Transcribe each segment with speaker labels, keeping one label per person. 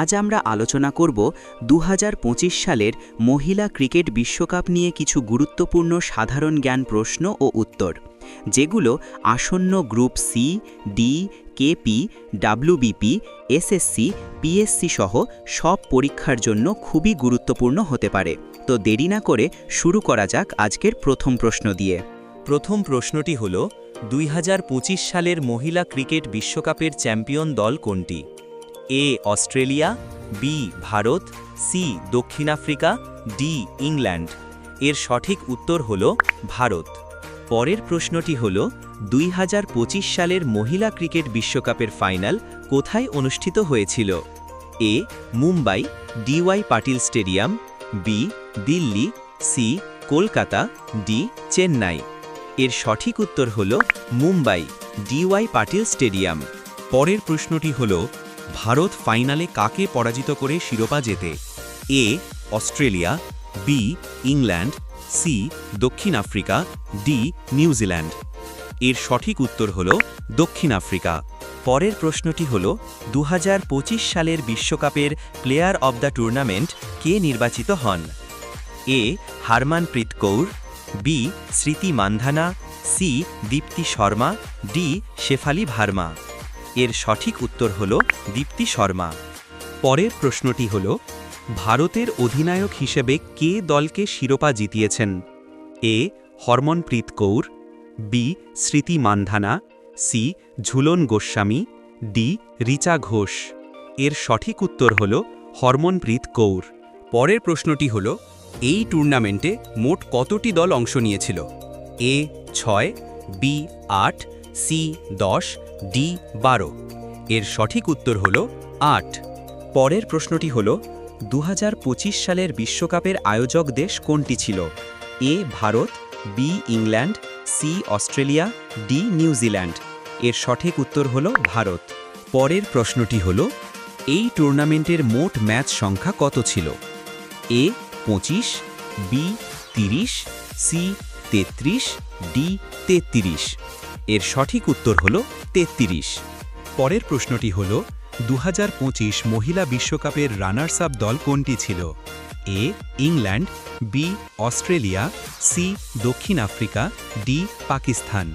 Speaker 1: আজ আমরা আলোচনা করব দু হাজার পঁচিশ সালের মহিলা ক্রিকেট বিশ্বকাপ নিয়ে কিছু গুরুত্বপূর্ণ সাধারণ জ্ঞান প্রশ্ন ও উত্তর, যেগুলো আসন্ন group C, D KP WBP SSC PSC সহ সব পরীক্ষার জন্য খুবই গুরুত্বপূর্ণ হতে পারে। তো দেরি না করে শুরু করা যাক আজকের প্রথম প্রশ্ন দিয়ে।
Speaker 2: প্রথম প্রশ্নটি হল দুই হাজার পঁচিশ সালের মহিলা ক্রিকেট বিশ্বকাপের চ্যাম্পিয়ন দল কোনটি? A, Australia, B, Bharat, C, দক্ষিণ আফ্রিকা, ডি, ইংল্যান্ড। এর সঠিক উত্তর হল ভারত। পরের প্রশ্নটি হল, দুই হাজার পঁচিশ সালের মহিলা ক্রিকেট বিশ্বকাপের ফাইনাল কোথায় অনুষ্ঠিত হয়েছিল? A, Mumbai DY Patil stadium, B, Delhi, C, Kolkata, D, Chennai. এর সঠিক উত্তর হল মুম্বাই ডিওয়াই পাটিল স্টেডিয়াম। পরের প্রশ্নটি হল ভারত ফাইনালে কাকে পরাজিত করে শিরোপা জেতে? A, Australia, B, England, C, দক্ষিণ আফ্রিকা, ডি নিউজিল্যান্ড এর সঠিক উত্তর হল দক্ষিণ আফ্রিকা। পরের প্রশ্নটি হল দু হাজার পঁচিশ সালের বিশ্বকাপের প্লেয়ার অব দ্য টুর্নামেন্ট কে নির্বাচিত হন? A, Harmanpreet Kaur, B, Smriti Mandhana, C, Deepti Sharma, D, Shafali Verma. এর সঠিক উত্তর হল দীপ্তি শর্মা। পরের প্রশ্নটি হল, ভারতের অধিনায়ক হিসেবে কে দলকে শিরোপা জিতিয়েছেন? A, Harmanpreet Kaur, B, Smriti Mandhana, C, Jhulan Goswami, D, Richa Ghosh. এর সঠিক উত্তর হল হরমনপ্রীত কৌর। পরের প্রশ্নটি হল, এই টুর্নামেন্টে মোট কতটি দল অংশ নিয়েছিল? এ, ছয়, বি, আট, সি, দশ ডি বারো। এর সঠিক উত্তর হল আট। পরের প্রশ্নটি হল দু হাজার পঁচিশ সালের বিশ্বকাপের আয়োজক দেশ কোনটি ছিল? A, Bharat, B, England, C, Australia, D New Zealand এর সঠিক উত্তর হল ভারত। পরের প্রশ্নটি হল, এই টুর্নামেন্টের মোট ম্যাচ সংখ্যা কত ছিল? এ, পঁচিশ, বি, তিরিশ, সি, তেত্রিশ, ডি, তেত্রিশ। এর সঠিক উত্তর হল তেত্রিশ। পরের প্রশ্নটি হল দু হাজার পঁচিশ মহিলা বিশ্বকাপের রানার্স আপ দল কোনটি ছিল? A, England, B, Australia, C, দক্ষিণ আফ্রিকা, ডি, পাকিস্তান।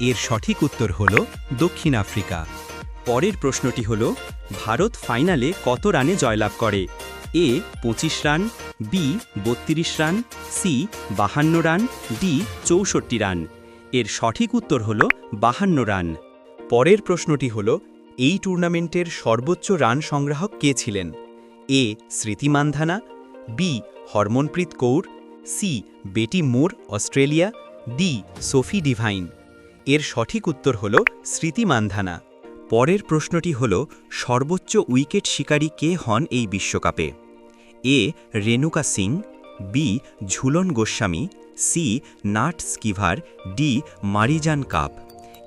Speaker 2: এর সঠিক উত্তর হল দক্ষিণ আফ্রিকা। পরের প্রশ্নটি হল, ভারত ফাইনালে কত রানে জয়লাভ করে? এ, পঁচিশ রান, বি, বত্রিশ রান, সি, বাহান্ন রান, ডি, চৌষট্টি রান। এর সঠিক উত্তর হল বাহান্ন রান। পরের প্রশ্নটি হল, এই টুর্নামেন্টের সর্বোচ্চ রান সংগ্রাহক কে ছিলেন? A, Smriti Mandhana, B, Harmanpreet Kaur, C, Beth Mooney, Australia, D, Sophie Devine. এর সঠিক উত্তর হল স্মৃতি মান্ধানা। পরের প্রশ্নটি হল, সর্বোচ্চ উইকেট শিকারী কে হন এই বিশ্বকাপে? A, Renuka Singh, B, Jhulan Goswami C Nat Sciver, D Marizanne Kapp.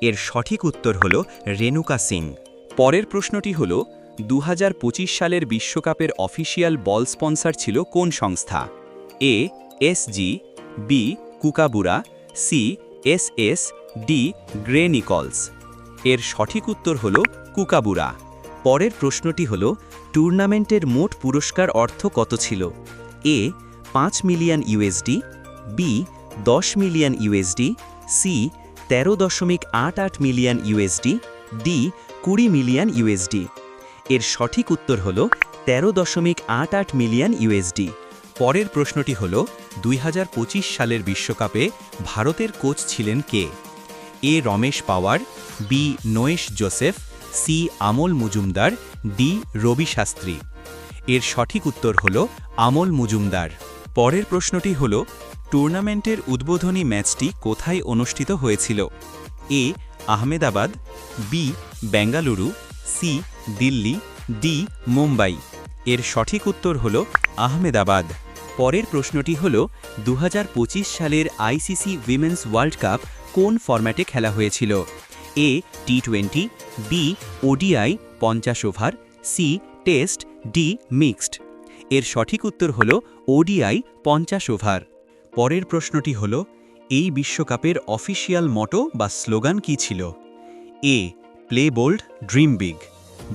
Speaker 2: এর সঠিক উত্তর হল রেণুকা সিং। পরের প্রশ্নটি হল দু হাজার পঁচিশ সালের বিশ্বকাপের অফিসিয়াল বল স্পন্সর ছিল কোন সংস্থা? A, SG, B, Kookaburra, C S S D, Gray Nicolls. এর সঠিক উত্তর হল কুকাবুরা। পরের প্রশ্নটি হল, টুর্নামেন্টের মোট পুরস্কার অর্থ কত ছিল? এ, পাঁচ মিলিয়ন ইউএসডি বি দশ মিলিয়ন ইউএসডি সি তেরো দশমিক আট আট মিলিয়ন ইউএসডি ডি কুড়ি মিলিয়ন ইউএসডি এর সঠিক উত্তর হল তেরো দশমিক আট আট মিলিয়ন ইউএসডি পরের প্রশ্নটি হল, দুই হাজার পঁচিশ সালের বিশ্বকাপে ভারতের কোচ ছিলেন কে? A, Ramesh Powar, B, নোয়েশ Joseph, C, Amol Muzumdar, D, Ravi Shastri. এর সঠিক উত্তর হল আমল মজুমদার। পরের প্রশ্নটি হল, টুর্নামেন্টের উদ্বোধনী ম্যাচটি কোথায় অনুষ্ঠিত হয়েছিল? A, Ahmedabad, B, Bengaluru, C, Delhi, D, Mumbai. এর সঠিক উত্তর হল আহমেদাবাদ। পরের প্রশ্নটি হল দু হাজার পঁচিশ সালের আইসিসি উইমেন্স ওয়ার্ল্ড কাপ কোন ফরম্যাটে খেলা হয়েছিল? A, T twenty, B, ODI, পঞ্চাশ over, C, test, D, mixed. এর সঠিক উত্তর হল ওডিআই পঞ্চাশ ওভার। পরের প্রশ্নটি হল, এই বিশ্বকাপের অফিসিয়াল মটো বা স্লোগান কি ছিল? A, play bold, dream big.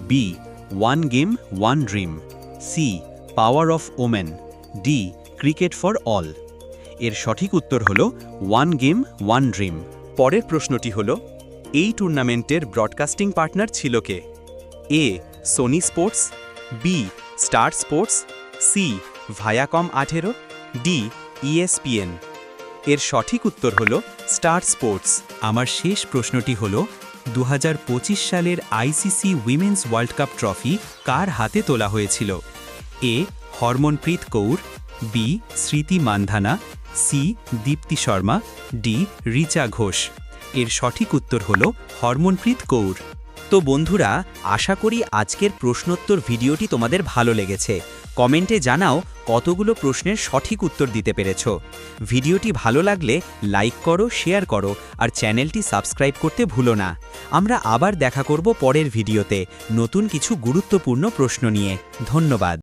Speaker 2: B,
Speaker 3: one game, one dream. C, power of women. D, cricket for all. এর সঠিক উত্তর হল, ওয়ান গেম, ওয়ান ড্রিম।
Speaker 2: পরের প্রশ্নটি হল, এই টুর্নামেন্টের ব্রডকাস্টিং পার্টনার ছিল কে? A, Sony sports. B, star sports. C Viacom আঠেরো, ডি ইএসপিএন এর সঠিক উত্তর হল স্টার স্পোর্টস।
Speaker 3: আমার শেষ প্রশ্নটি হল দু হাজার পঁচিশ সালের ICC women's world cup trophy কার হাতে তোলা হয়েছিল? A Harmanpreet Kaur, B Smriti Mandhana, C Deepti Sharma, D Richa Ghosh. এর সঠিক উত্তর হল হরমনপ্রীত কৌর।
Speaker 1: তো বন্ধুরা, আশা করি আজকের প্রশ্নোত্তর ভিডিওটি তোমাদের ভালো লেগেছে। কমেন্টে জানাও কতগুলো প্রশ্নের সঠিক উত্তর দিতে পেরেছ। ভিডিওটি ভালো লাগলে লাইক করো, শেয়ার করো, আর চ্যানেলটি সাবস্ক্রাইব করতে ভুলো না। আমরা আবার দেখা করব পরের ভিডিওতে নতুন কিছু গুরুত্বপূর্ণ প্রশ্ন নিয়ে। ধন্যবাদ।